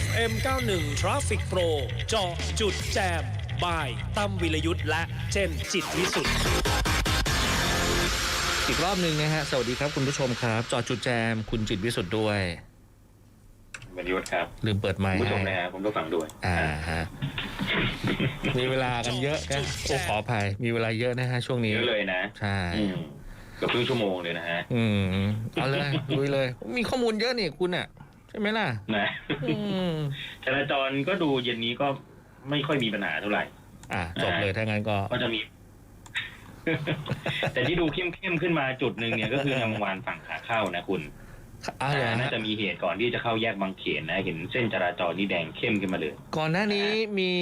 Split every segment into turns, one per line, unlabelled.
FM 91 Traffic Pro เจาะจุดแจมบายตั้มวิรยุทธ์และเจนจิตวิสุทธิ์
อีกรอบหนึ่งนะฮะ สวัสดีครับคุณผู้ชมครับ จอจุดแจมคุณจิตวิสุทธ์ด้วย
บรรยุทธ์ครับ
ลืมเปิดไม
คุณ
ค์
ผู้ชม
ให้
นะฮะผมก็ฟังด้วย
อ่าฮะมีเวลากันเยอะนะโอ้ขออภัยมีเวลาเยอะนะฮะช่วงนี้
เยอะเลยนะ
ใช่
อืมเกือบครึ่งชั่วโมงเลยนะฮะ
อืมเอาเลยลุยเลย มีข้อมูลเยอะนี่คุณอะ ใช่ไหมล่ะ
นะ
อืม
จราจรก็ดูเย็นนี้ก็ไม่ค่อยมีปัญหาเท่าไหร่
อะจบเลยถ้างั้นก็
ก็จะมี แต่ที่ดูเข้มๆขึ้นมาจุดหนึ่งเนี่ยก็คืองามวงวานฝั่งขาเข้านะคุณ
อ้าวเหรอ
น่า
ฮะ
จะมีเหตุก่อนที่จะเข้าแยกบางเขนนะ เห็นเส้นจราจรนี่แดงเข้มขึ้นมาเลย
ก่อนหน้านี้มี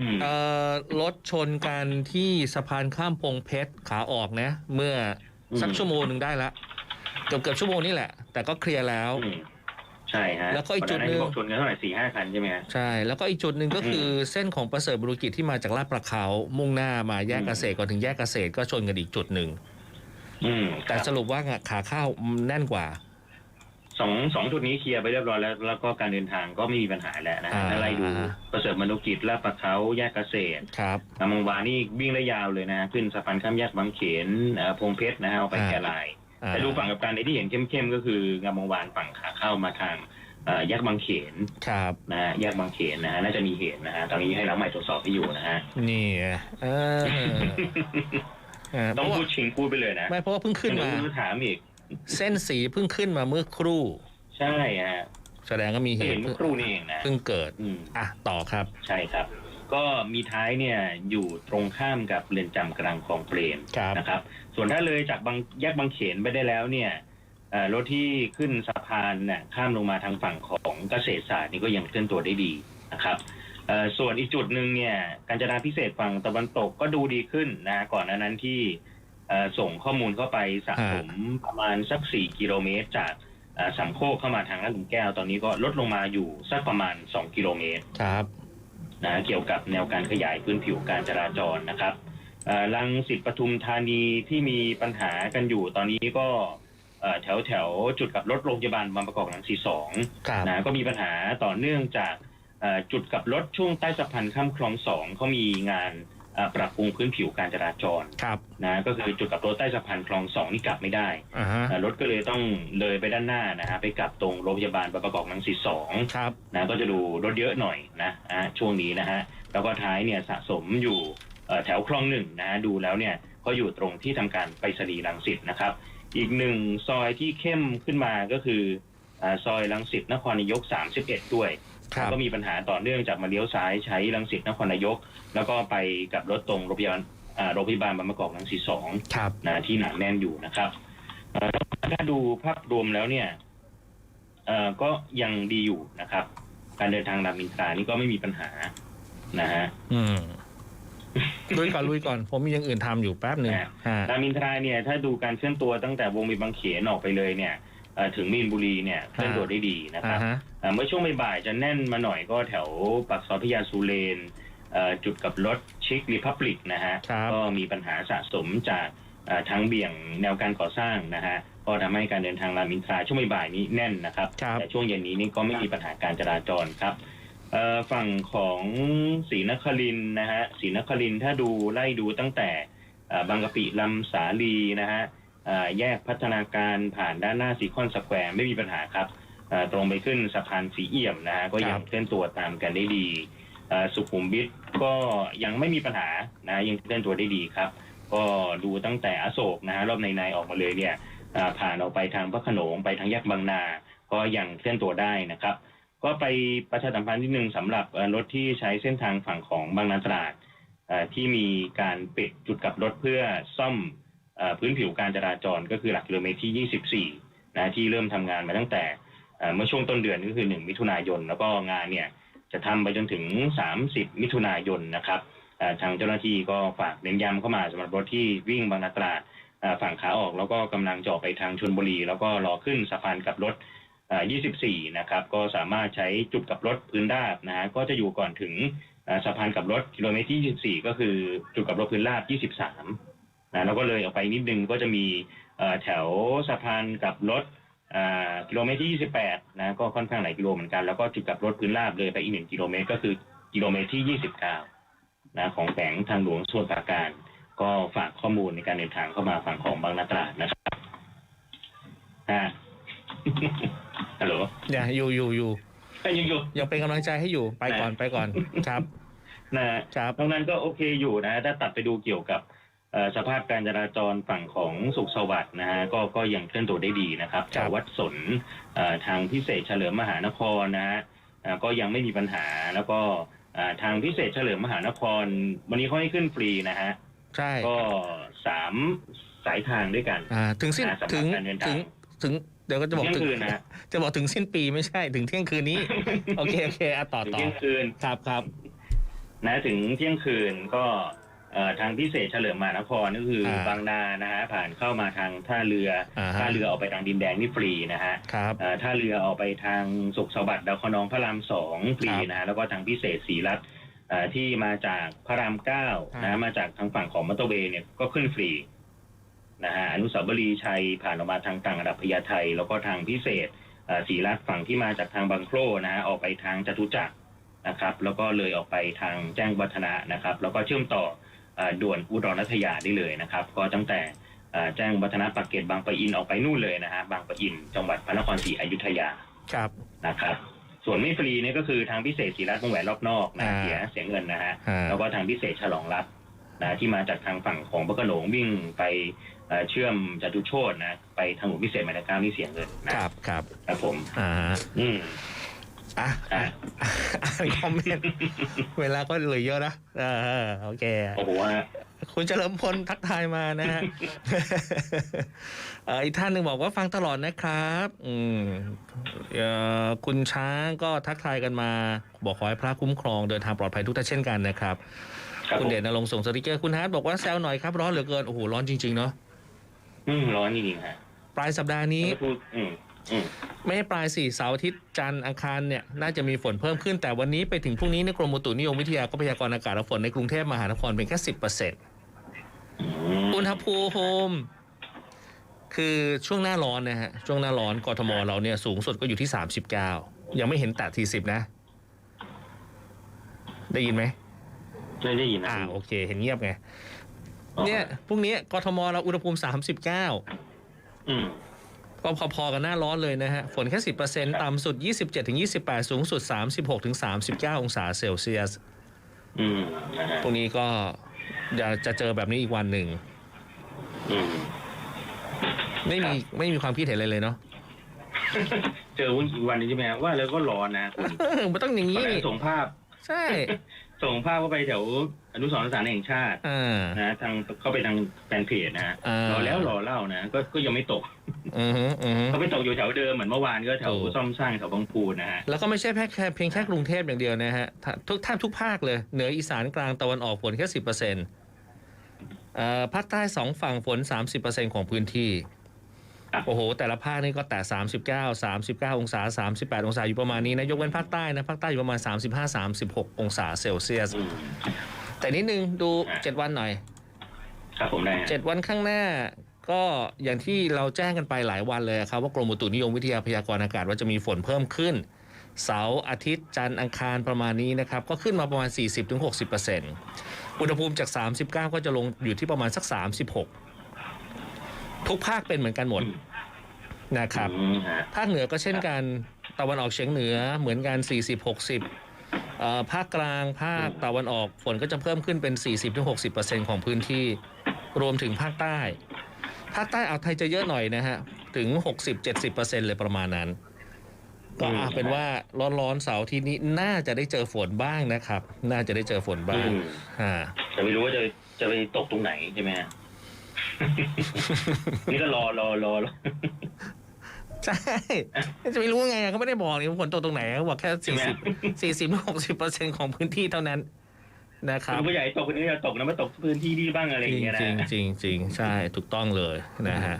อืม
เอ่อรถชนกันที่สะพานข้ามพงเพชรขาออกนะ เมื่อสักชั่วโมงหนึ่งได้ละเกือบเกือบชั่วโมงนี่แหละ แต่ก็เคลียร์แล้ว
อืม ใช่ฮะ
แล้วก็อีกจุดหนึ่ง
ก่อาที่บอกชนกันเท่าไหร่สี่ห้าคันใช่ไหมฮะ
ใช่แล้วก็อีกจุดหนึ่งก็คืออเส้นของประเสริฐบุรุกิจที่มาจากลาดประเขามุ่งหน้ามาแยก
อืม
เกษตรก่อนถึงแยกเกษตรก็ชนกันอีกจุดหนึ่ง
อืม
แต่
ครับ
สรุปว่าขาเข้าแน่นกว่า
สองสองจุดนี้เคลียร์ไปเรียบร้อยแล้ว แล้วก็การเดินทางก็ไม่มีปัญหาแล้วนะ
อ่า
ถ้าไล่ดูประเสริฐมนุกิจลาดประเขาแยกเกษตร
ครับ
งามวงวานนี่วิ่งได้ยาวเลยนะ ขึ้นสะพานข้ามแยกบางเขนเอ่อพงเพชรนะฮะเอาไป
อ่า
แก่ลาย
อ่า
แต่ดูฝั่งกับการในที่เห็นเข้มๆก็คืองามวงวานฝั่งขาเข้ามาทางเอ่อแยกบางเขน
ครับ
นะฮะแยกบางเขนนะฮะน่าจะมีเหตุนะฮะตอนนี้ให้เราใหม่ตรวจสอบให้อยู่นะฮะ
นี่ไงเออเออเพ
ต้อง
ราะว่า
พูดชิงพูดไปเลยนะ
ไม่เพราะว่าเพิ่งขึ้นมา
เดี๋ยวถามอีก
เส้นสีเพิ่งขึ้นมาเมื่อครู่
ใช่ฮะ
แสดงก็มีเห
เห็
ตุ
นเมื่อครู่นี่เองนะ
เพิ่งเกิด
อืม
อะต่อครับ
ใช่ครับ ก็มีท้ายเนี่ยอยู่ตรงข้ามกับเรือนจำกลางคลองเปรม
ครับ
นะครับ ส่วนถ้าเลยจากบางแยกบางเขนไปได้แล้วเนี่ยเอ่อรถที่ขึ้นสะพานเนี่ยข้ามลงมาทางฝั่งของเกษตรศาสตร์นี่ก็ยังเคลื่อนตัวได้ดีนะครับเอ่อส่วนอีกจุดหนึ่งเนี่ยการจนาพิเศษฝั่งตะวันตกก็ดูดีขึ้นนะก่อนหน้านั้นที่เอ่อส่งข้อมูลเข้าไปสะสมประมาณสักสี่กิโลเมตรจากเอ่อสามโคกเข้ามาทางลาดหลุมแก้วตอนนี้ก็ลดลงมาอยู่สักประมาณสองกิโลเมตร
ครับ
นะเกี่ยวกับแนวการขยายพื้นผิวการจราจรนะครับเอ่อลังสิตปทุมธานีที่มีปัญหากันอยู่ตอนนี้ก็เอ่อแถวแถวจุดกับรถโรงพยาบาลบางประกอบหลังสีสอง
ครับ
นะก็มีปัญหาต่อเนื่องจากเอ่อจุดกับรถช่วงใต้สะพานข้ามคลองสองเขามีงานเอ่อ ปรับปรุงพื้นผิวการจราจร
ครับ
นะก็คือจุดกับรถใต้สะพานคลองสองนี่กลับไม่ได้
อ่าฮะ
เอ่อรถก็เลยต้องเลยไปด้านหน้านะฮะไปกลับตรงโรงพยาบาลบางประกอบหลังสีสอง
ครับ
นะก็จะดูรถเยอะหน่อยนะอะช่วงนี้นะฮะแล้วก็ท้ายเนี่ยสะสมอยู่เอ่อแถวคลองหนึ่งนะฮะดูแล้วเนี่ยก็อยู่ตรงที่ทำการไปรษณีย์รังสิตนะครับ อีกหนึ่งซอยที่เข้มขึ้นมาก็คืออาซอยรังสิตนครนายก 31 ด้วย
ครับ
ก็มีปัญหาต่อเนื่องจากมาเลี้ยวซ้ายใช้รังสิตนครนายก แล้วก็ไปกับรถตรงโรงพยาบาลอ่าโรงพยาบาลบางประกอบรังสิตสอง
ครับ
นะที่หนาแน่นอยู่นะครับเอ่อถ้าดูภาพรวมแล้วเนี่ยเอ่อก็ยังดีอยู่นะครับ การเดินทางรามอินทรานี่ก็ไม่มีปัญหานะฮะ
อืมลุยก่อนลุยก่อน ผมมีอย่างอื่นทำอยู่แป๊บหนึ่ง
อ่า
ฮะ
รามอินทราเนี่ยถ้าดูการเคลื่อนตัวตั้งแต่วงเวียนบางเขนออกไปเลยเนี่ยเอ่อ ถึงมีนบุรีเนี่ยเคลื่อนตัวได้ดีนะค
อ่า
รับ
ฮะ
เอ่อเมื่อช่วงบ่ายๆจะแน่นมาหน่อยก็แถวปากซอยพญาสุเรนเอ่อจุดกับรถชิครีพับลิกนะฮะ
ครับ
ก็มีปัญหาสะสมจากเอ่อทางเบี่ยงแนวการก่อสร้างนะฮะก็ทำให้การเดินทางรามอินทราช่วงบ่ายๆนี้แน่นนะครับ
ครับ
แต่ช่วงเย็นนี้นี่ก็ไม่มีปัญหาการจราจรครับเอ่อฝั่งของศรีนครินทร์นะฮะศรีนครินทร์ถ้าดูไล่ดูตั้งแต่เอ่อบางกะปิลำสาลีนะฮะเอ่อ แยกพัฒนาการผ่านด้านหน้าซีคอนสแควร์ไม่มีปัญหาครับตรงไปขึ้นสะพานสีเอี่ยมนะฮะก็ยังเคลื่อนตัวตามกันได้ดีสุขุมวิทก็ยังไม่มีปัญหานะยังเคลื่อนตัวได้ดีครับ ก็ดูตั้งแต่อโศกนะฮะรอบในในๆออกมาเลยเนี่ยผ่านออกไปทางพระโขนงไปทางแยกบางนา ก็ยังเคลื่อนตัวได้นะครับ ก็ไปประชาสัมพันธ์นิดนึงสำหรับรถที่ใช้เส้นทางฝั่งของบางนาตราดที่มีการปิดจุดกลับรถเพื่อซ่อม พื้นผิวการจราจรก็คือหลักกิโลเมตรที่ 24 นะที่เริ่มทำงานมาตั้งแต่เมื่อช่วงต้นเดือนก็คือ 1 มิถุนายน แล้วก็งานเนี่ยจะทำไปจนถึง 30 มิถุนายนนะครับทางเจ้าหน้าที่ก็ฝากเน้นย้ำเข้ามาสำหรับรถที่วิ่งบางนาตราดฝั่งขาออกแล้วก็กำลังจอไปทางชนบุรี แล้วก็รอขึ้นสะพานกับรถ 24 นะครับ ก็สามารถใช้จุดกับรถพื้นราบนะฮะก็จะอยู่ก่อนถึงสะพานกับรถกิโลเมตรที่ 24 ก็คือจุดกับรถพื้นราบ 23 นะแล้วก็เลยออกไปนิดนึงก็จะมีเอ่อแถวสะพานกลับรถอ่ากิโลเมตรที่ 28 นะก็ค่อนข้างหลายกิโลเหมือนกัน แล้วก็จุดกลับรถพื้นราบเลยไปอีกหนึ่งกิโลเมตรก็คือกิโลเมตรที่ 29 นะของแขวงทางหลวงส่วนปราการ ก็ฝากข้อมูลในการเดินทางเข้ามาฝั่งของบางนาตราดนะครับฮะฮัลโหล
อย่าอยู่อยู่อยู่
เอ้ยยังอยู่
ยังเป็นกำลังใจให้อยู่ไปก่อนไปก่อนครับ
นะ
ครับ
ตรงนั้นก็โอเคอยู่นะ ถ้าตัดไปดูเกี่ยวกับเอ่อ สภาพการจราจรฝั่งของสุขสวัสดิ์นะฮะก็ก็ยังเคลื่อนตัวได้ดีนะครับ
ครั
จาก
บ
วัดสนเอ่อทางพิเศษเฉลิมมหานครนะฮะเอ่อก็ยังไม่มีปัญหาแล้วก็เอ่อทางพิเศษเฉลิมมหานคร วันนี้เขาให้ขึ้นฟรีนะฮะ
ใช่
ก็สามสายทางด้วยกัน
อ่าถึงสิ้น
อ่าสำหรับ
ถึง
การเดินทาง
ถึงถึงเดี๋ยวก็จะบอก
เที่ยง
ถึง
คืนนะ
จะบอกถึงสิ้นปีไม่ใช่ถึงเที่ยงคืนนี้ โอเคโอเคอะต่อ
ถึง
ต่อ
เที่ยงคืน
ครับครับ
นะถึงเที่ยงคืนก็เอ่อ ทางพิเศษเฉลิมมหานครก็คืออาบางนานะฮะผ่านเข้ามาทางท่าเรืออา
ฮะ
ท่าเรือออกไปทางดินแดงนี่ฟรีนะฮะ
ครับ
เอ่อท่าเรือออกไปทางสุขสวัสดิ์ดาวคะนองพระรามสองฟรี
ครับ
นะฮะแล้วก็ทางพิเศษศรีรัตน์เอ่อที่มาจากพระรามเก้า
ครั
นะ
บ
มาจากทางฝั่งของมอเตอร์เวย์เนี่ยก็ขึ้นฟรีนะฮะอนุสาวรีย์ชัยผ่านออกมาทางต่างระดับพญาไทแล้วก็ทางพิเศษเอ่อศรีรัตน์ฝั่งที่มาจากทางบางโคร่นะฮะออกไปทางจตุจักร นะครับแล้วก็เลยออกไปทางแจ้งวัฒนะนะครับ แล้วก็เชื่อมต่อเอ่อ ด่วนอุดรนัทยาได้เลยนะครับ ก็ตั้งแต่เอ่อแจ้งวัฒนะปากเกร็ดบางปะอินออกไปนู่นเลยนะฮะบางปะอินจังหวัดพระนครศรีอยุธยา
ครับ
นะครับ ส่วนไม่ฟรีเนี่ยก็คือทางพิเศษศรีรัตน์วงแหวนรอบนอกนะ
อ่า
เสียเสียเงินนะฮะ
อ่า
แล้วก็ทางพิเศษฉลองรัฐนะที่มาจากทางฝั่งของพระโขนงวิ่งไปเอ่อเชื่อมจตุโชตนะไปทางหลวงพิเศษหมายเลขเก้านี่เสียเงินนะครับ
ครับ
ครับผม
อ่า
อืม
อะ
อะ
อ่านคอมเมนต์เวลาก็เหลือเยอะนะเออโอเค
โอ้โหฮะ
คุณเฉลิมพลทักทายมานะฮะ เอ่ออีกท่านหนึ่งบอกว่าฟังตลอดนะครับ อืมเอ่อคุณช้างก็ทักทายกันมา บอกขอให้พระคุ้มครองเดินทางปลอดภัยทุกท่านเช่นกันนะครับ
ครับ
คุณ
ผม
เดชนรงค์ส่งสติกเกอร์คุณฮาร์ดบอกว่าแซวหน่อยครับร้อนเหลือเกิน โอ้โห ร้อนจริง ๆ เนาะ
อืมร้อนจริงๆฮะ
ปลายสัปดาห์นี้
พูดอืมอืม
ไม่ให้ปลายสี่เสาร์อาทิตย์จันทร์อังคารเนี่ยน่าจะมีฝนเพิ่มขึ้นแต่วันนี้ไปถึงพรุ่งนี้ในกรมอุตุนิยมวิทยาก็พยากรณ์อากาศว่าฝนในกรุงเทพมหานครเป็นแค่สิบเปอร์เซ็นต์
อืม
อุณหภูมิคือช่วงหน้าร้อนนะฮะช่วงหน้าร้อนกทมเราเนี่ยสูงสุดก็อยู่ที่39ยังไม่เห็นแตะทีสิบนะ ได้ยินไหม
ไม่ได้ยินนะ
อ่าโอเค เห็นเงียบไง
อ๋อ
เนี่ยพรุ่งนี้กทมเราอุณหภูมิ39
อืม
ก็ พอๆกันหน้าร้อนเลยนะฮะ ฝนแค่ 10%ต่ำสุด 27-28 สูงสุด 36-39 องศาเซลเซียส
อืมนะฮะ
พรุ่งนี้ก็จะจะเจอแบบนี้อีกวันหนึ่ง
อืม
ไม่มีไม่มีความคิดเห็นอะไรเลยเนาะ
เจอวันอีกวันหนึงใช่ไหมฮะว่าแล้วก็ร้อนนะคุณ
มันต้องอย่าง
ต
นี้
อนแร
นี่
กส่งภาพ
ใช่
ส่งภาพเข้าไปแถวอนุสรณ์สถานแห่งชาติ
อ่า
นะทางเข้าไปทางแฟนเพจนะฮะ
อ่าร
รอแล้วรอเล่านะก็ก็ยังไม่ตก
อือฮึอือฮึ
เขาไปตกอยู่แถวเดิมเหมือนเมื่อวานก็แถว
ถูก
ซ่อมสร้างแถวบางพูนนะฮะ
แล้วก็ไม่ใช่แค่แค่เพียงแค่กรุงเทพอย่างเดียวนะฮะถ้าทุกแทบทุกภาคเลย เหนืออีสานกลางตะวันออกฝนแค่สิบเปอร์เซ็นต์ภาคใต้สองฝั่งฝน30%ของพื้นที่
ครับ
โอ้โห แต่ละภาคนี่ก็แต่ 39 39 องศา 38 องศาอยู่ประมาณนี้นะ ยกเว้นภาคใต้นะ ภาคใต้อยู่ประมาณ 35 36 องศาเซลเซียส
อืม
แต่นิดนึงดู
อ่า
7วันหน่อย
ครับผมได้ฮะ
7วันข้างหน้าก็อย่างที่เราแจ้งกันไปหลายวันเลยครับว่ากรมอุตุนิยมวิทยาพยากรณ์อากาศว่าจะมีฝนเพิ่มขึ้น เสาร์อาทิตย์จันทร์อังคารประมาณนี้นะครับ ก็ขึ้นมาประมาณ 40-60%อุณหภูมิจาก 39 ก็จะลงอยู่ที่ประมาณสัก 36 ทุกภาคเป็นเหมือนกันหมดนะครับ
อืมฮะ
ภาคเหนือก็เช่นกันตะวันออกเฉียงเหนือเหมือนกัน 40 60เอ่อภาคกลางภาคตะวันออกฝนก็จะเพิ่มขึ้นเป็น 40-60%ของพื้นที่รวมถึงภาคใต้ ภาคใต้อ่าวไทยจะเยอะหน่อยนะฮะ ถึง 60-70%เลยประมาณนั้น ก็อะเป็นว่าร้อนๆเสาร์อาที่นี้น่าจะได้เจอฝนบ้างนะครับ น่าจะได้เจอฝนบ้าง
อืม
อ่า
แต่ไม่รู้ว่าจะจะไปตกตรงไหนใช่ไหมฮะ นี่ก็รอรอรอรอ
ใช่จะไม่รู้ไงเขาไม่ได้บอกนี่ว่าฝนตกตรงไหนเขาบอกแค่
ใช่ไหม
40 40 60%ของพื้นที่เท่านั้น นะครับ
คุณผู้ใหญ่ตกคนนี้จะตกนะมาตกพื้นที่นี่บ้างอะไร
จ
อ
ริ
ย่างงเงี้ยนะ
จริงจริงจริงใช่ถูกต้องเลยนะฮะ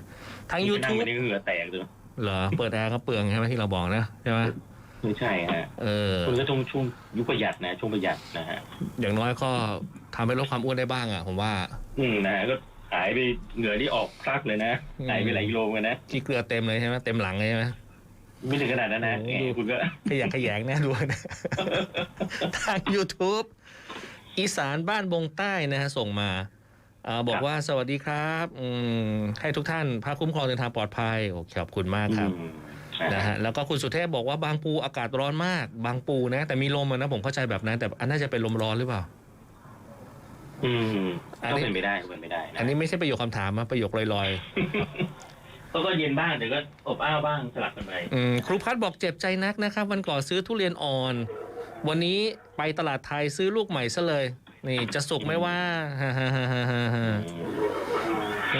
ทาง
นี่ไปนั่
YouTube
วันนี้เหงื่อแตกเลย
เหรอเปิดแอร์ก็เปลืองใช่ไหมที่เราบอกนะใช่ไหม
ไม่ใช่ฮะ
เออ
คุณก็ต้องช่วงยุคประหยัดนะช่วงประหยัดนะฮะ
อย่างน้อยก็ทำให้ลดความอ้วนได้บ้างอะผมว่า
อืมนะฮะก็ หายไปเหงื่อที่ออกพรักเลยนะ
อืม
หายไปหลายกิโลกันนะ
ขี้เกลือเต็มเลยใช่ไหมเต็มหลังเลยใช่ไหม
ไม่ถึงขนาดนั้นนะ
โอ้
แหม
ดู
คุณก็
ขยะแขยงแน่ดูนะทาง YouTube อีสานบ้านบงใต้นะฮะส่งมาอาบอกว่าสวัสดีครับอืมให้ทุกท่านพาคุ้มครองเดินทางปลอดภัยโอเคขอบคุณมากครับ
อืม
นะฮะแล้วก็คุณสุเทพบอกว่าบางปูอากาศร้อนมาก บางปูนะ แต่มีลมอะนะผมเข้าใจแบบนั้น แต่อันน่าจะเป็นลมร้อนหรือเปล่า
อืม
อัน
ก็
นี้
เป็นไปได้ก็เป็นไปได้นะ
อันนี้ไม่ใช่ประโยคคำถามนะประโยคลอย
ก็ก็เย็นบ้างแต่ก็อบอ้าวบ้างสลับกันไป
ๆอืมครูพัดบอกเจ็บใจนักนะครับ วันก่อนซื้อทุเรียนอ่อน วันนี้ไปตลาดไทยซื้อลูกใหม่ซะเลย นี่จะสุกไหมว่าฮ่าฮ่าฮ่าฮ่าฮ่าฮ่าฮะ
แ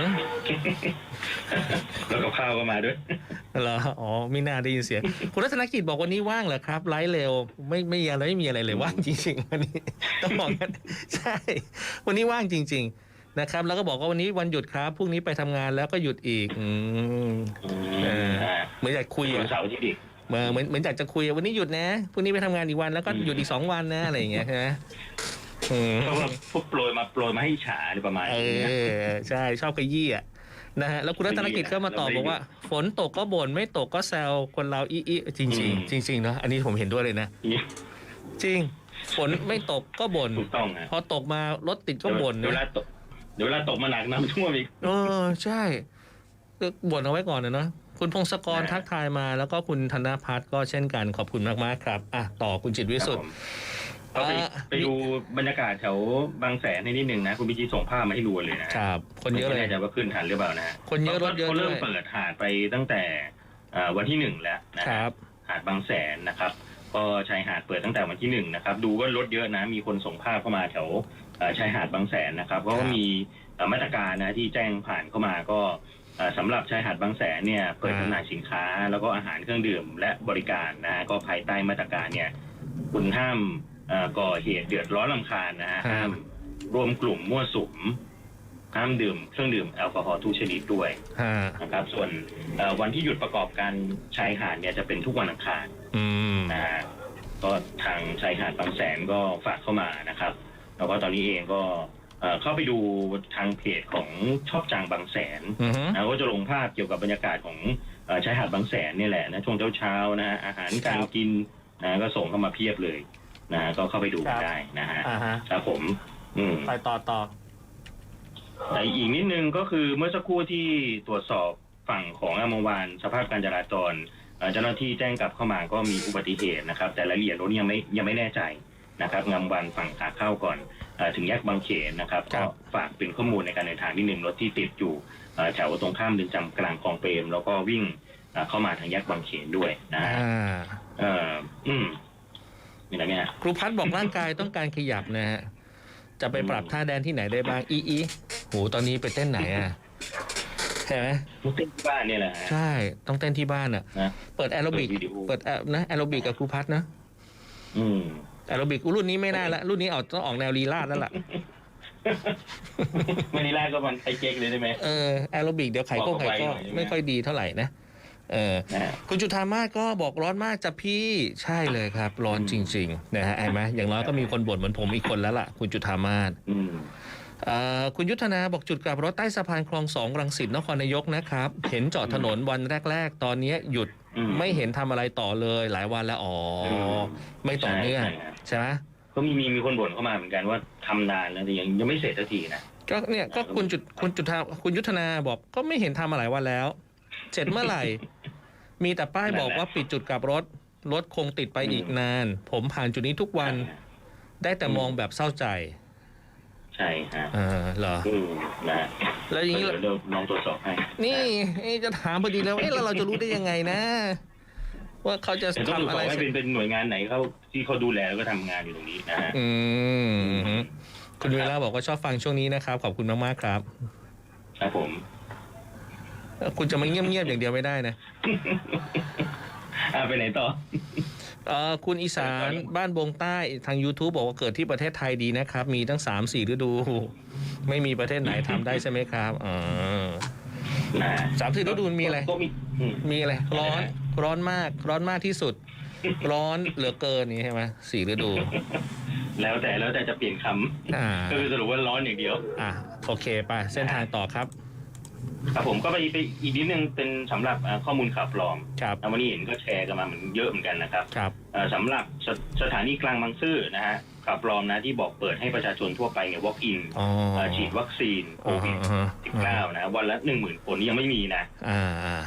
ล้วกับข้าวก็มาด้วย
เหรออ๋อไม่น่าได้ยินเสียง คุณรัตนกิจบอกวันนี้ว่างเหรอครับ ไลฟ์เร็ว ไม่ไม่มีอะไรไม่มีอะไรเลยว่างจริงๆ วันนี้ต้องบอกกันใช่ วันนี้ว่างจริง ๆ นะครับ แล้วก็บอกว่าวันนี้วันหยุดครับพรุ่งนี้ไปทำงานแล้วก็หยุดอีกอืมเออเหมือนอยากคุย
วัน
อะ
เสาร์อาที่ดิ
เหมือนเหมือนเหมือนอยากจะคุยอะวันนี้หยุดนะพรุ่งนี้ไปทำงานอีกวันแล้วก็หยุดอีกสองวันนะอะไรอย่างเงี้ยใช่ไหมอืม
เพราะว่าพวกโปรยมาโปรยมาให้ฉาหรือประมาณ
เอ
นี้นะ
อใช่ชอบขยี้อะนะฮะแล้วคุณรัตนกิจก็มาตอบบอกว่า ฝนตกก็บ่นไม่ตกก็แซวคนเราอีอีจริงจริงๆจริงๆเนาะอันนี้ผมเห็นด้วยเลยนะ จริง ฝนไม่ตกก็บ่น
ถูกต้องฮะ
พอตกมารถติดก็บ่น
เดี๋ยวเว
นะ
ลาตกเดี๋ยวเวลาตกมาหนักน้ำท่วมอีก
เออใช่ก็บ่นเอาไว้ก่อนนะเนาะคุณพงศกร
นะ
ทักทายมา แล้วก็คุณธนพัฒน์ก็เช่นกันขอบคุณมากๆครับอะต่อคุณจิตวิสุทธิ์
ครับผม เอาไป
อ่า
ไปดูบรรยากาศแถวบางแสนให้นิดนึงนะ คุณพิจิตรส่งภาพมาให้ดูเลยนะ
ครับ คนเยอะเลย
ไม่แน่ใจว่าขึ้นทันหรือเปล่านะฮะ
คนเยอะรถเยอะ
เขา
ด้
เริ่
ว
ม
ย
เปิดหาดไปตั้งแต่เอ่อวันที่หนึ่งแล้วนะ
ค
ฮะ
รับ
หาดบางแสนนะครับ ก็ชายหาดเปิดตั้งแต่วันที่หนึ่งนะครับ ดูว่ารถเยอะนะ มีคนส่งภาพเข้ามาแถวเอ่อชายหาดบางแสนนะครับเพราะว่ามีเอ่อมาตรการนะที่แจ้งผ่านเข้ามาก็เอ่อสำหรับชายหาดบางแสนเนี่ยเปิดจำหน่ายสินค้า แล้วก็อาหารเครื่องดื่มและบริการนะฮะก็ภายใต้มาตรการเนี่ยคุณห้าม เอ่อก่อเหตุเดือดร้อนลำคาญนะฮะ
ครับ
ห้ามรวมกลุ่มมั่วสุมห้ามดื่มเครื่องดื่มแอลกอฮอล์ทุกชนิดด้วย
ฮะ
นะครับ ส่วนเอ่อวันที่หยุดประกอบการชายหาดเนี่ยจะเป็นทุกวันอังคาร
อืม
นะฮะก็ทางชายหาดบางแสนก็ฝากเข้ามานะครับ แล้วก็ตอนนี้เองก็เอ่อเข้าไปดูทางเพจของชอบจังบางแสน
อือฮึ
นะก็จะลงภาพเกี่ยวกับบรรยากาศของเอ่อชายหาดบางแสนเนี่ยแหละนะช่วงเช้าๆนะฮะอาหารการกินนะก็ส่งเข้ามาเพียบเลย นะฮะก็เข้าไปดูกันได้นะฮะ
อ่าฮะ
ครับผม อืม
ไปต่อต่อ
แต่อีกนิดนึงก็คือเมื่อสักครู่ที่ตรวจสอบฝั่งของอามวานสภาพการจราจรเอ่อเจ้าหน้าที่แจ้งกลับเข้ามาก็มีอุบัติเหตุนะครับ แต่รายละเอียดรถยังไม่ยังไม่แน่ใจนะครับงามวันฝั่งขาเข้าก่อนเออถึงแยกบางเขนนะครับ
ครั
ก็
บ
ฝากเป็นข้อมูลในการเดินทางนิดนึงรถที่ติดอยู่เอ่อแถวตรงข้ามเรือนจำกลางคลองเปรมแล้วก็วิ่งเอ่อเข้ามาทางแยกบางเขนด้วยนะฮะ
อ่า
เอ่ออืมมี อะไรไหมฮะ
ครูพัฒน์บอกร่างกายต้องการขยับนะฮะจะไปปรับท่าแดนที่ไหนได้บ้างอีอีโหตอนนี้ไปเต้นไหนอะใช่ไหม
เต้นที่บ้านเนี่ยแหละฮะ
ใช่ต้องเต้นที่บ้านอะ
นะ
เปิดแอโรบิก
เปิดวิดีโอ
เปิดแอนะแอโรบิกกับครูพัฒน์นะ
อืม
แอโรบิกรุ่นนี้ไม่น่าละรุ่นนี้ออกต้องออกแนวลีลาดแล้วล่ะ
วันนี้แรกก็มันไอเจ๊กเลยได้ไหม
เออแอโรบิกเดี๋ยวไขโก้ไขก็ไม่ค่อยดีเท่าไหร่นะ เออ
นะฮะ
คุณจุธามาศก็บอกร้อนมากจ้ะพี่ใช่เลยครับ ร้อนจริงๆนะฮะเห็นไหมอย่างน้อยก็มีคนบ่นเหมือนผมอีกคนแล้วล่ะ คุณจุธามาศ
อืม
เอ่อคุณยุทธนาบอกจุดกลับรถใต้สะพานคลองสองรังสิตนครนายกนะครับ เห็นจอดถนนวันแรก ๆ ตอนนี้หยุด
อืม
ไม่เห็นทำอะไรต่อเลยหลายวันแล้วอ๋ออ
ม
ไม่ต่อเนื่อง
ใช่ครับ
ใช่ไหม
ก็มีมีมีคนบ่นเข้ามาเหมือนกันว่าทำนานแล้วแต่ยังยังไม่เสร็จสักทีนะ
ก็เนี่ยก็คุณจุดคุณจุธาคุณยุทธนาบอกก็ไม่เห็นทำอะไรวันแล้ว เสร็จเมื่อไหร่ มีแต่ป้ายบอกว่าปิดจุดกลับรถ รถคงติดไปอีกนาน ผมผ่านจุดนี้ทุกวัน ได้แต่มองแบบเศร้าใจ
ใช่ฮะ
เออเหรอ
อืมนะ
แล้วอย่างนี้
เดี๋ยวเดี๋ยวลองตรวจสอบให้
นี่เอ๊ะจะถามพอดีแล้วเอ๊ะแล้วเราจะรู้ได้ยังไงนะ ว่าเขาจะ
แต่ต้องตรวจ
ทำ
ส
อะ
อบ
ไร
ให้
เสร็
เป็
จ
นเป็นหน่วยงานไหนเขาที่เขาดูแลแล้วก็ทำงานอยู่ตรงนี้นะฮะ
อืมคุณเวลาบอกว่าชอบฟังช่วงนี้นะครับ ขอบคุณมากๆครับ
ครับผม
เอ่อ คุณจะมาเงียบๆอย่างเดียวไม่ได้นะ
อ่าไปไหนต่อ
เอ่อคุณอีสานบ้านบงใต้ทาง YouTube บอกว่าเกิดที่ประเทศไทยดีนะครับ มีตั้งสามสี่ฤดู ไม่มีประเทศไหนทำได้ใช่ไหมครับอ๋อ
นะ
สามสี่ฤดูมีอะไร
ก็มีอืม
มีอะไร ร้อน ร้อนมาก ร้อนมากที่สุด ร้อนเหลือเกินนี่ใช่ไหมสี่ฤดู
แล้วแต่แล้วแต่จะเปลี่ยนคำ
อ่า
ก็คือสรุปว่าร้อนอย่างเดียว
อะโอเคไปเส้นทางต่อครับ
ครับผมก็ไปไปอีกนิดนึงเป็นสำหรับอ่าข้อมูลข่าวปลอม
ครับ
อ่าวันนี้เห็นก็แชร์กันมาเหมือนเยอะเหมือนกันนะครับ
ครับ
อ่าสำหรับสสถานีกลางบางซื่อนะฮะข่าวปลอมนะที่บอกเปิดให้ประชาชนทั่วไปเนี่ย walk in
อ๋อ
อ่าฉีดวัคซีนโค
อ่า
วิด
ฮะ
19นะวันละหนึ่งหมื่นคนนี่ยังไม่มีนะ
อ่าอ่า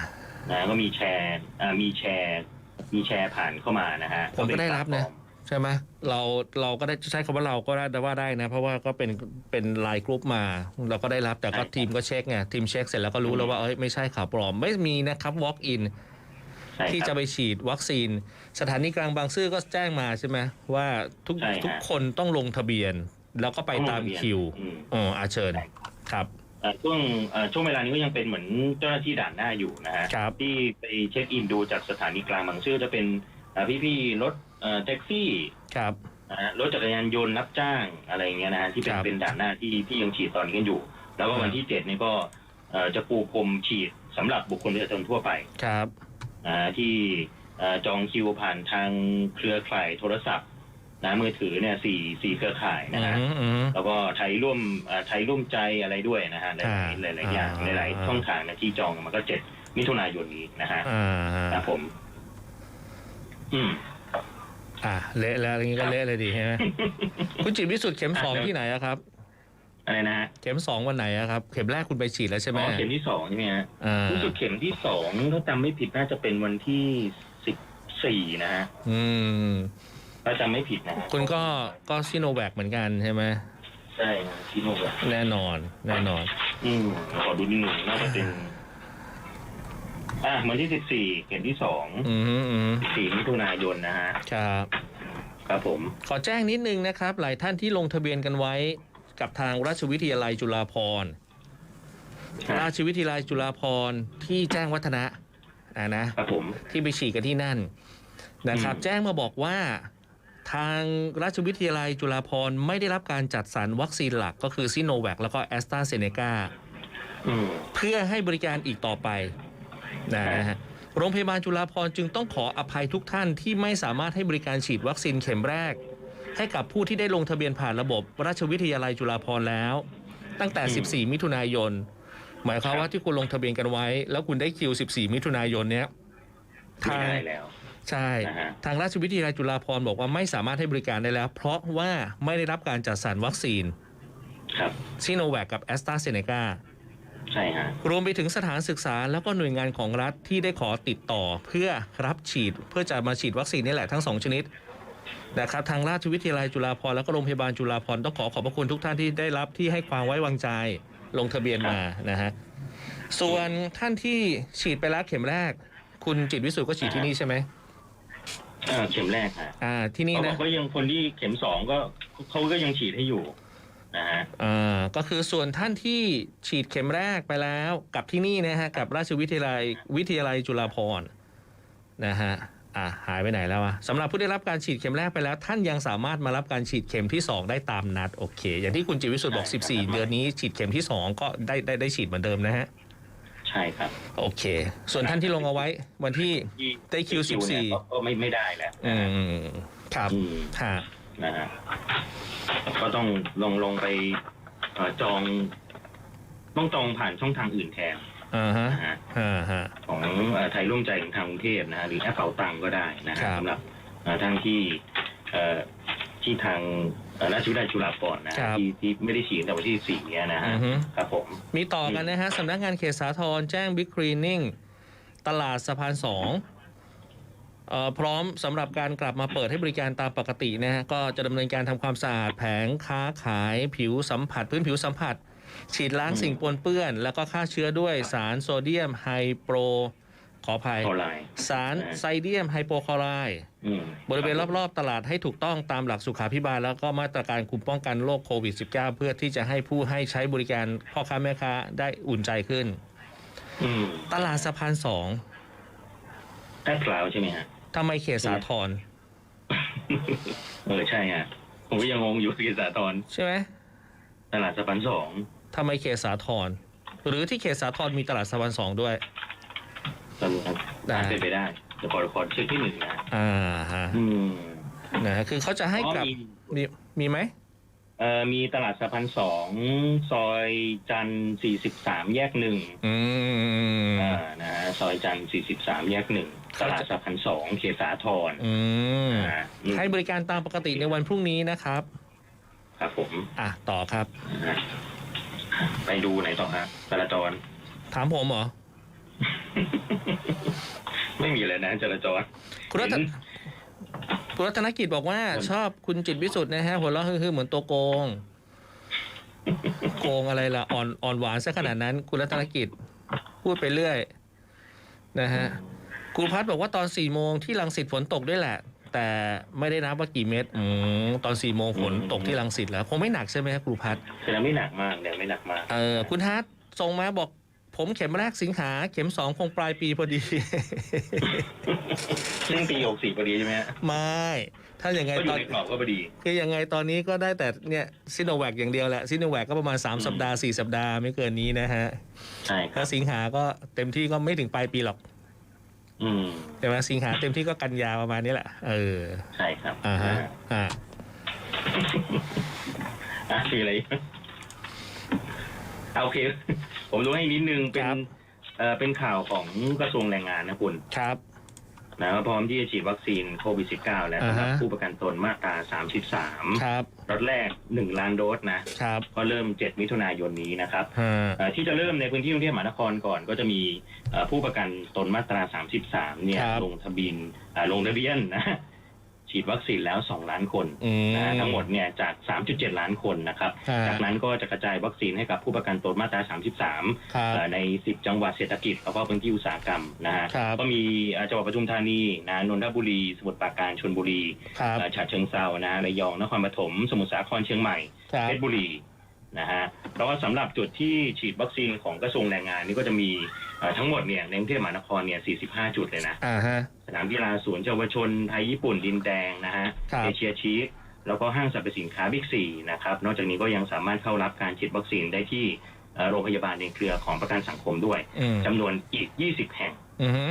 นะก็มีแชร์อ่ามีแชร์ มีแชร์ผ่านเข้ามานะฮะ
ผมก็ได้รับนะ ใช่ไหมเราเราก็ได้ใช้คำว่าเราก็ได้ว่าได้นะ เพราะว่าก็เป็นเป็นไลน์กรุ๊ปมา เราก็ได้รับแต่ก็ทีมก็เช็คไงทีมเช็คเสร็จแล้วก็รู้แล้วว่าเอ้ยไม่ใช่ข่าวปลอม ไม่มีนะครับ walk in
ใช่ครับ
ที่จะไปฉีดวัคซีน สถานีกลางบางซื่อก็แจ้งมาใช่ไหมว่าทุก
ใช่ฮะ
ทุกคนต้องลงทะเบียน แล้วก็ไปตามคิว
อืม
อ๋ออาเชิญครับ
เอ่อช่วงเอ่อช่วงเวลานี้ก็ยังเป็นเหมือนเจ้าหน้าที่ด่านหน้าอยู่นะฮะ
ครับ
ที่ไปเช็คอินดูจากสถานีกลางบางซื่อจะเป็นเอ่อพี่ๆรถเอ่อ แท็กซี่
ครับ
นะฮะรถจักรยานยนต์รับจ้างอะไรอย่างเงี้ยนะฮะที่เป็น
ครับ
เป็นด่านหน้าที่ที่ยังฉีดตอนนี้กันอยู่ แล้วก็วันที่เจ็ดนี่ก็เอ่อจะปูพรมฉีดสำหรับบุคคลประชาชนทั่วไป
ครับ
นะฮะที่เอ่อจองคิวผ่านทางเครือข่ายโทรศัพท์นะมือถือเนี่ยสี่สี่เครือข่าย
อื
นะฮะ
มอืม
แล้วก็ไทยร่วมเอ่อไทยร่วมใจอะไรด้วยนะฮะห
อ่า
ลายๆหลายๆอย่าง
อ่า
หลายๆช่องทางนะที่จองมันก็เจ็ดมิถุนายนนี้นะฮะ
อ่า
ครับผม อืม
อ่าเละแล้วอย่างนี้ก็เละเลยดีใช่ไหมคุณจิตรวิสุทธิ์เข็มสองที่ไหนอะครับ
อะไรนะฮะ
เข็มสองวันไหนอะครับ เข็มแรกคุณไปฉีดแล้วใช่ไหม
อ๋อเข็มที่สองใช่ไหมฮะ
อ่า
รู้สึกเข็มที่สองถ้าจำไม่ผิดน่าจะเป็นวันที่สิบสี่นะฮะ
อืม
ถ้าจำไม่ผิดนะฮะ
คุณก็ก็ซิโนแวคเหมือนกันใช่ไหม
ใช่ฮะที่โนแวค
แน่นอน แน่นอน
อืมขอดูนิดหนึ่งน่าจะเป็น อะวันที่สิบสี่เข็มที่สอง
อืมอืม
สี่มิถุนายนนะฮะ
ครับ
ครับผม
ขอแจ้งนิดนึงนะครับ หลายท่านที่ลงทะเบียนกันไว้กับทางราชวิทยาลัยจุฬาภรณ์
ครับ
ราชวิทยาลัยจุฬาภรณ์ที่แจ้งวัฒนะอ่านะ
ครับผม
ที่ไปฉีดกันที่นั่นนะครับ
อืม
แจ้งมาบอกว่าทางราชวิทยาลัยจุฬาภรณ์ไม่ได้รับการจัดสรรวัคซีนหลักก็คือซิโนแวคแล้วก็แอสตราเซเนกา
อืม
เพื่อให้บริการอีกต่อไป นะฮะโรงพยาบาลจุฬาภรณ์จึงต้องขออภัยทุกท่านที่ไม่สามารถให้บริการฉีดวัคซีนเข็มแรก ให้กับผู้ที่ได้ลงทะเบียนผ่านระบบราชวิทยาลัยจุฬาภรณ์แล้ว ตั้งแต่ 14 มิถุนายน หมายความว่าที่คุณลงทะเบียนกันไว้ แล้วคุณได้คิว 14 มิถุนายนเนี้ย
ไม่
ทาง
ได้แล้ว
ใช่
นะฮะ
ทางราชวิทยาลัยจุฬาภรณ์บอกว่าไม่สามารถให้บริการได้แล้ว เพราะว่าไม่ได้รับการจัดสรรวัคซีน
ครับ
ซิโนแวคกับแอสตราเซเนกา
ใช่ฮะ
รวมไปถึงสถานศึกษาแล้วก็หน่วยงานของรัฐที่ได้ขอติดต่อเพื่อรับฉีดเพื่อจะมาฉีดวัคซีนนี่แหละทั้งสองชนิดนะครับทางราชวิทยาลัยจุฬาภรณ์แล้วก็โรงพยาบาลจุฬาภรณ์ต้องขอขอบพระคุณทุกท่านที่ได้รับที่ให้ความไว้วางใจลงทะเบียนมานะฮะส่วนท่านที่ฉีดไปแล้วเข็มแรก คุณจิตรวิสุทธิ์ก็ฉีดที่นี่ใช่ไหม
เอ่อเข็มแรกฮะ
อ่าที่นี่
เขาบอ
นะ
กว่ายังคนที่เข็มสองก็เขาก็ยังฉีดให้อยู่ นะฮะ
อ่าก็คือส่วนท่านที่ฉีดเข็มแรกไปแล้วกับที่นี่นะฮะกับราชวิทยาลัยวิทยาลัยจุฬาภรณ์นะฮะอ่าหายไปไหนแล้วอะสำหรับผู้ได้รับการฉีดเข็มแรกไปแล้ว ท่านยังสามารถมารับการฉีดเข็มที่ 2 ได้ตามนัดโอเค อย่างที่คุณจิตรวิสุทธิ์บอก 14 เดือนนี้ฉีดเข็มที่ 2 ก็ได้ได้ได้ฉีดเหมือนเดิมนะฮะ
ใช่ครับ
โอเค ส่วนท่านที่ลงเอาไว้วันที่
ที่
ได้คิว
เนี่ย
14
ก็ก็ไม่ไม่ได้แล้ว
อืมครับ
อืม
ฮะ
นะฮะก็ต้องลงลงไปเอ่อจอง ต้องจองผ่านช่องทางอื่นแทน
อ่าฮะ
นะฮะ
อ่าฮะ
ของเอ่อไทยร่วมใจของทางกรุงเทพนะฮะหรือแอปเป๋าตังก็ได้นะ
ครั
ฮะ
บ
สำหรับเอ่อทางที่เอ่อที่ทางเอ่อราชวิทยาลัยจุฬาภรณ์นะฮะ
ครับ
ที่ที่ไม่ได้ฉีดแต่วันที่สี่เนี้ยนะฮะ
อือฮึ
ครับผม
มีต่อกันนะฮะสำนักงานเขตสาทรแจ้งบิ๊กคลีนนิ่ง ตลาดสะพานสองเอ่อ พร้อมสำหรับการกลับมาเปิดให้บริการตามปกตินะฮะก็จะดำเนินการทำความสะอาดแผงค้าขายผิวสัมผัส พื้นผิวสัมผัส ฉีดล้าง
อืม
สิ่งปนเปื้อน แล้วก็ฆ่าเชื้อด้วยสารโซเดียมไฮโปรขออภัย
ออนไลน์
สารไซเดียมไฮโปคลอไรด์
อืม
บริเวณรอบ ๆ ตลาดให้ถูกต้องตามหลักสุขาพิบาล แล้วก็มาตรการคุมป้องกันโรคโควิด -19 เพื่อที่จะให้ผู้ให้ใช้บริการพ่อค้าแม่ค้าได้อุ่นใจขึ้น
อืม
ตลาดสะพานสอง
แอดกลาวใช่ไหมฮะ
ทำไมเขตสาทร
เออใช่ฮะผมก็ยังงงอยู่ที่สาทร
ใช่ไหม
ตลาดสะพานสอง
ทำไมเขตสาทรหรือที่เขตสาทรมีตลาดสะพานสองด้วย
ตอนนี้
ได้
อาจเป็นไปได้แต่ขอขอเช็คที่หนึ่งนะ
อ่าฮะ
อืม
นะฮะคือเขาจะให้
อ๋อก
ลับ
มี
มีมีไหม
เอ่อมีตลาดสะพานสองซอยจันทร์สี่สิบสามแยกหนึ่ง
อืม
อ่านะฮะซอยจันทร์สี่สิบสามแยกหนึ่งต
เขาจะ
ลาดสะพานสองเขตสาทร
อืม
อ่าอืม
ให้บริการตามปกติในวันพรุ่งนี้นะครับ
ครับผม
อะ ต่อครับ
นะไปดูไหนต่อฮะจราจร
ถามผมเหรอ
ไม่มีเลยนะจราจร
คุณรัต
เห็น
คุณรัตนกิจบอกว่า
ผม
ชอบคุณจิตรวิสุทธ์นะฮะหัวเราะคือๆเหมือนตัวโกง โกงอะไรล่ะอ่อนอ่อนหวานซะขนาดนั้น คุณรัตนกิจ พูดไปเรื่อย นะฮะครูพัฒน์บอกว่าตอนสี่โมงที่ลังสิตฝนตกด้วยแหละ แต่ไม่ได้นับว่ากี่เม็ดอืมตอนสี่โมงฝนตกที่ลังสิตแล้วคงไม่หนักใช่ไหมครับครูพัฒน์
แต่ยังไม่หนักมากยังไม่หนักมาก
เออคุณฮัทส่งมาบอก ผมเข็มแรกสิงหา เข็มสองคงปลายปีพอดี
ซึ่งปีหกสี่พอดีใช่ไหมฮะ
ไม่ ถ้าอย่างไง
ก็อ
ตอยู่น
ในกรอบก็พอดี
คือยังไงตอนนี้ก็ได้แต่เนี่ยซิโนแวคอย่างเดียวแหละซิโนแวคก็ประมาณ
อืม
3 สัปดาห์ 4 สัปดาห์ไม่เกินนี้นะฮะ
ใช่ครั
ถ้า
บ
สิงหาก็เต็มที่ก็ไม่ถึงปลายปีหรอก
อืม
ใช่ไหมสิงหาเต็มที่ก็กันยาประมาณนี้แหละ เออ
ใช่ครับ
อ่าฮะอ่า
อะมีอะไรอีกอะโอเค ผมดูให้นิดนึงเป็นเอ่อเป็นข่าวของกระทรวงแรงงานนะคุณ
ครับ
นะว่าพร้อมที่จะฉีดวัคซีนโควิด -19 แล้วสำหรับ
อ่าฮะ
ผู้ประกันตนมาตรา 33
ครับ
รถแรก 1 ล้านโดสนะ
ครับ
ก็เริ่ม 7 มิถุนายนนี้นะครับ
ฮะ
เอ่อที่จะเริ่มในพื้นที่กรุงเทพมหานครก่อน ก็จะมีเอ่อผู้ประกันตนมาตรา 33 เนี่ย
ครับ
ลงทะเบียนอ่าลงทะเบียนนะ ฉีดวัคซีนแล้ว 2 ล้านคน
อืม
นะฮะทั้งหมดเนี่ยจาก 3.7 ล้านคนนะครับ
ฮะ
จากนั้นก็จะกระจายวัคซีนให้กับผู้ประกันตนมาตรา 33
ครับ
เอ่อใน 10 จังหวัดเศรษฐกิจแล้วก็พื้นที่อุตสาหกรรมนะฮะ
ครับ
ก็มีเอ่อจังหวัดปทุมธานีนะนนทบุรี สมุทรปราการชลบุรี
ครับ
เอ่อฉะเชิงเซานะฮะระยองนครปฐมสมุทรสาครเชียงใหม่
ครับ
เพชรบุรีนะฮะแล้วก็สำหรับจุดที่ฉีดวัคซีนของกระทรวงแรงงานนี่ก็จะมีเอ่อ ทั้งหมดเนี่ยในกรุงเทพมหานครเนี่ย 45 จุดเลยนะ
อ่าฮะ
สนามกีฬาศูนย์เยาวชนไทยญี่ปุ่นดินแดงนะฮะ
ครับ
เอเชียชีคแล้วก็ห้างสรรพสินค้าบิ๊กซีนะครับนอกจากนี้ก็ยังสามารถเข้ารับการฉีดวัคซีนได้ที่เอ่อโรงพยาบาลในเครือของประกันสังคมด้วย
อืม
จำนวนอีก 20 แห่ง
อือฮึ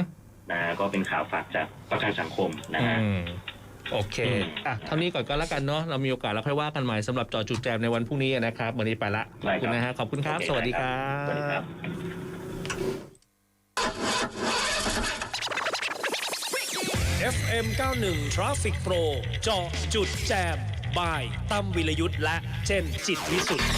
นะฮะก็เป็นข่าวฝากจากประกันสังคมนะฮะ
อืมโอเค
อืม
อะเท่านี้ก่อนก็แล้วกันเนาะเรามีโอกาสแล้วค่อยว่ากันใหม่สำหรับจอจุดแจมในวันพรุ่งนี้นะครับวันนี้ไปละขอบคุณนะฮะขอบคุณครับ
โอเส
วัสดีครั
สวัสดีครับ
บ FM 91 Traffic Pro เจาะจุดแจมบายตั้มวิรยุทธ์และเจนจิตวิสุทธ์